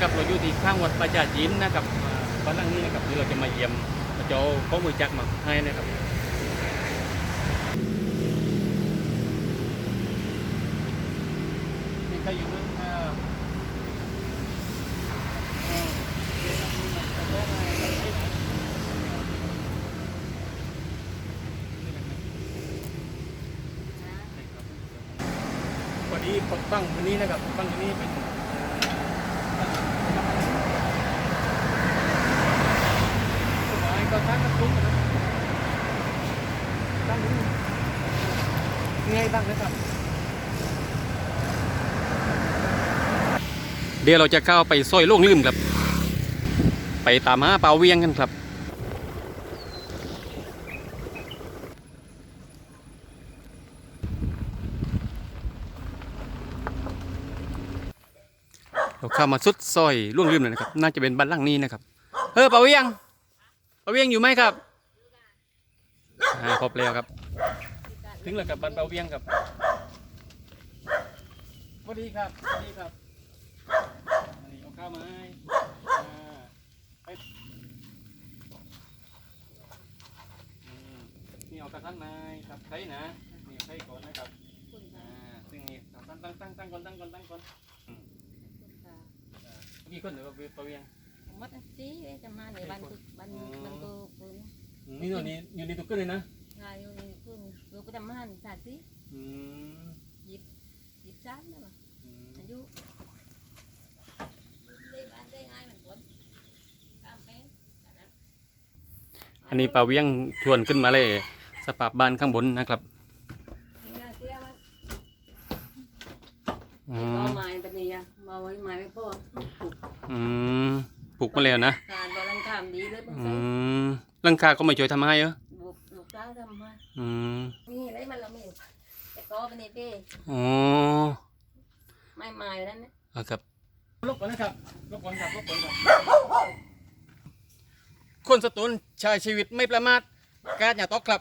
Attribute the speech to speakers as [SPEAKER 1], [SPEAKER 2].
[SPEAKER 1] ก็อยู่ที่ข้างวัดประจาจินนะครับอ่าบ้านหลังนี้นะครับคือเราจะมาเยี่ยมพระเจ้าข้อมือจักรมาให้นะครับมีใครอยู่มั้งอ่าพอดีตั้งตรงนี้นะครับตั้งตรงนี้เป็นไม้ก็ตั้งกระตุ้งนะครับตั้งตรงนี้ ไงตั้งนะครับ เดี๋ยวเราจะเข้าไปซอยโล่งลืมครับ ไปตามหาเปาเวียงกันครับเราเข้ามาสุดซอยล่วงลืมเลยนะครับ น่าจะเป็นบ้านหลังนี้นะครับเออเปาเวียงเปาเวียงอยู่ไหมครับอ่าครบแล้วครับ ถึงแล้วกับบ้านเปาเวียงครับสวัสดีครับสวัสดีครับอันนี้เอาข้าวมาให้อ่าไปอืมนี่เอากระทันมาให้ครับใครนะนี่ใครก่อนนะครับอ่าซึ่งนี่ตั้งตั้งตั้งตั้งก่อนตั้งก่อนตั้งก่อนกี่คนเดี๋ยวไปไปเวียง
[SPEAKER 2] mất xí để cho mà để ban cực ban ban cô cô
[SPEAKER 1] นี่ตัวนี้อยู่ในตัวขึ้นเลยนะ
[SPEAKER 2] là yo cô yo có đam han xả xí
[SPEAKER 1] อืม
[SPEAKER 2] dịp sáng đó mà
[SPEAKER 1] อืม
[SPEAKER 2] อายุ đây ban đây ai mình muốn cam bé
[SPEAKER 1] อันนี้ปลาเวียงชวนขึ้นมาเลย สภาพบ้านข้างบนนะครับ
[SPEAKER 2] nhà kia mà
[SPEAKER 1] อืม
[SPEAKER 2] bao mài bên này à bao ấy mài với cô
[SPEAKER 1] อืมปลูกมาแล้วนะ
[SPEAKER 2] càn vào lăng cam đi lấy
[SPEAKER 1] อื
[SPEAKER 2] bằng
[SPEAKER 1] มหลังคาก็ไม่ช่วยทำให้เหรอ
[SPEAKER 2] buộc buộc ra thầm ha
[SPEAKER 1] อืม
[SPEAKER 2] นี่ lấy mà làm mình cái có bên này kia
[SPEAKER 1] อ๋อ
[SPEAKER 2] mai mài đó nè
[SPEAKER 1] เอาครับลบก่อนนะครับลบก่อนครับลบก่อนครับคนสตูลใช้ชีวิตไม่ประมาทการอย่าตกครับ